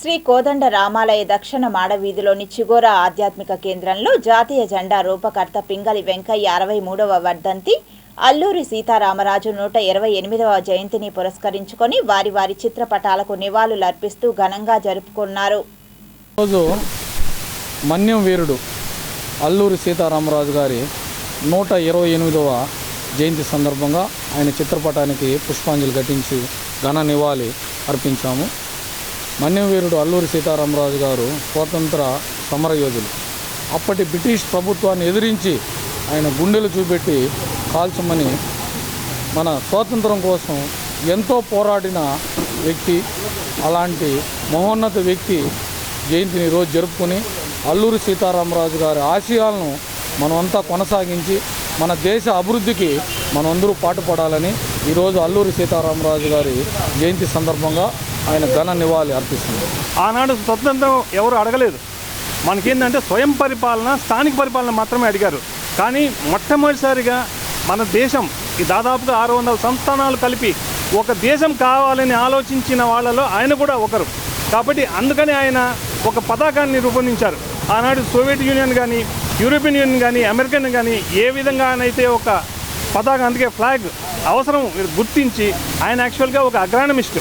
శ్రీ కోదండ రామాలయ దక్షిణ మాడవీధిలోని చిగోరా ఆధ్యాత్మిక కేంద్రంలో జాతీయ జెండా రూపకర్త పింగళి వెంకయ్య అరవై మూడవ వర్ధంతి అల్లూరి సీతారామరాజు నూట ఇరవై ఎనిమిదవ జయంతిని పురస్కరించుకొని వారి వారి చిత్రపటాలకు నివాళులర్పిస్తూ ఘనంగా జరుపుకున్నారు. రోజు మన్యం వీరుడు అల్లూరి సీతారామరాజు గారి నూట ఇరవై ఎనిమిదవ జయంతి సందర్భంగా ఆయన చిత్రపటానికి పుష్పాంజలి ఘటించి ఘన నివాళి అర్పించాము. మన్యవీరుడు అల్లూరి సీతారామరాజు గారు స్వాతంత్ర సమరయోధులు. అప్పటి బ్రిటిష్ ప్రభుత్వాన్ని ఎదిరించి ఆయన గుండెలు చూపెట్టి కాల్చమని మన స్వాతంత్రం కోసం ఎంతో పోరాడిన వ్యక్తి అలాంటి మహోన్నత వ్యక్తి జయంతిని ఈరోజు జరుపుకొని అల్లూరి సీతారామరాజు గారి ఆశయాలను మనమంతా కొనసాగించి మన దేశ అభివృద్ధికి మనమందరూ పాటుపడాలని ఈరోజు అల్లూరి సీతారామరాజు గారి జయంతి సందర్భంగా ఆయన ఘన నివాళి అర్పిస్తుంది. ఆనాడు స్వతంత్రం ఎవరు అడగలేదు. మనకేంటంటే స్వయం పరిపాలన స్థానిక పరిపాలన మాత్రమే అడిగారు. కానీ మొట్టమొదటిసారిగా మన దేశం ఈ దాదాపుగా ఆరు వందల సంస్థానాలు కలిపి ఒక దేశం కావాలని ఆలోచించిన వాళ్ళలో ఆయన కూడా ఒకరు. కాబట్టి అందుకని ఆయన ఒక పతాకాన్ని రూపొందించారు. ఆనాడు సోవియట్ యూనియన్ కానీ యూరోపియన్ యూనియన్ కానీ అమెరికన్ కానీ ఏ విధంగానైతే ఒక పతాకం అందుకే ఫ్లాగ్ అవసరం గుర్తించి ఆయన యాక్చువల్గా ఒక అగ్రానమిస్ట్.